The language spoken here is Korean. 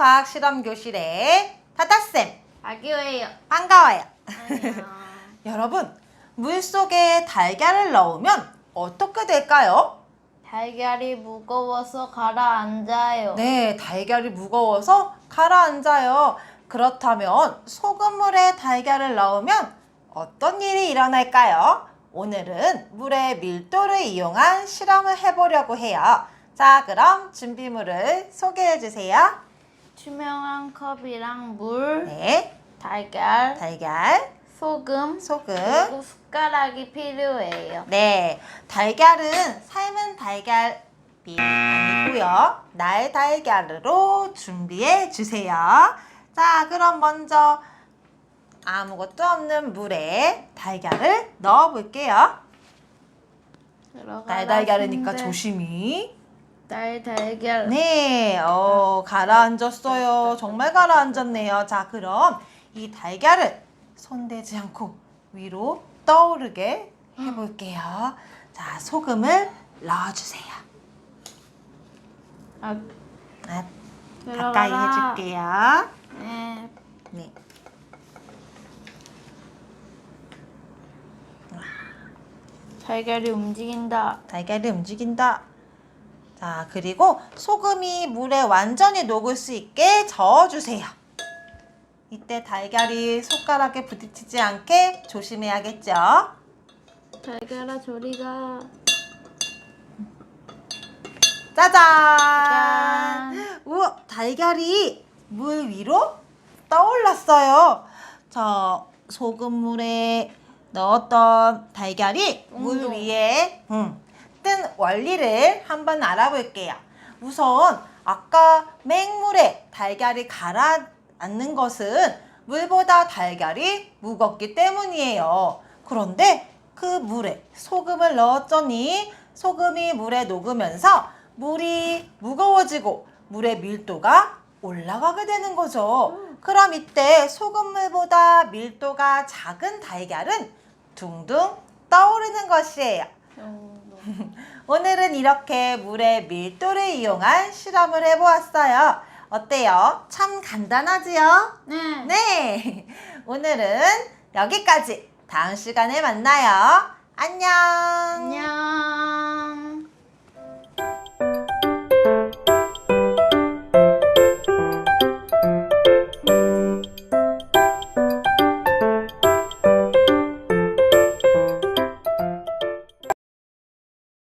과학 실험 교실의 타타쌤 아기예요. 반가워요. 여러분, 물 속에 달걀을 넣으면 어떻게 될까요? 달걀이 무거워서 가라앉아요. 네, 달걀이 무거워서 가라앉아요. 그렇다면 소금물에 달걀을 넣으면 어떤 일이 일어날까요? 오늘은 물의 밀도를 이용한 실험을 해보려고 해요. 자, 그럼 준비물을 소개해 주세요. 투명한 컵이랑 물, 네, 달걀, 달걀, 소금, 소금. 그리고 숟가락이 필요해요. 네, 달걀은 삶은 달걀이 아니고요. 날 달걀으로 준비해 주세요. 자, 그럼 먼저 아무것도 없는 물에 달걀을 넣어 볼게요. 날 달걀이니까 들어가라는데 조심히. 날 달걀. 네, 어, 가라앉았어요. 정말 가라앉았네요. 자, 그럼 이 달걀을 손대지 않고 위로 떠오르게 해볼게요. 자, 소금을 넣어주세요. 아, 아, 들어가라. 가까이 해줄게요. 네. 네. 달걀이 움직인다. 달걀이 움직인다. 자, 그리고 소금이 물에 완전히 녹을 수 있게 저어주세요. 이때 달걀이 손가락에 부딪히지 않게 조심해야겠죠? 달걀아 조리가. 짜잔! 짠. 우와, 달걀이 물 위로 떠올랐어요. 자, 소금물에 넣었던 달걀이 물 웅동. 위 뜬 원리를 한번 알아볼게요. 우선 아까 맹물에 달걀이 가라앉는 것은 물보다 달걀이 무겁기 때문이에요. 그런데 그 물에 소금을 넣었더니 소금이 물에 녹으면서 물이 무거워지고 물의 밀도가 올라가게 되는 거죠. 그럼 이때 소금물보다 밀도가 작은 달걀은 둥둥 떠오르는 것이에요. 오늘은 이렇게 물의 밀도를 이용한 실험을 해보았어요. 어때요? 참 간단하지요? 네. 네. 오늘은 여기까지. 다음 시간에 만나요. 안녕. 안녕.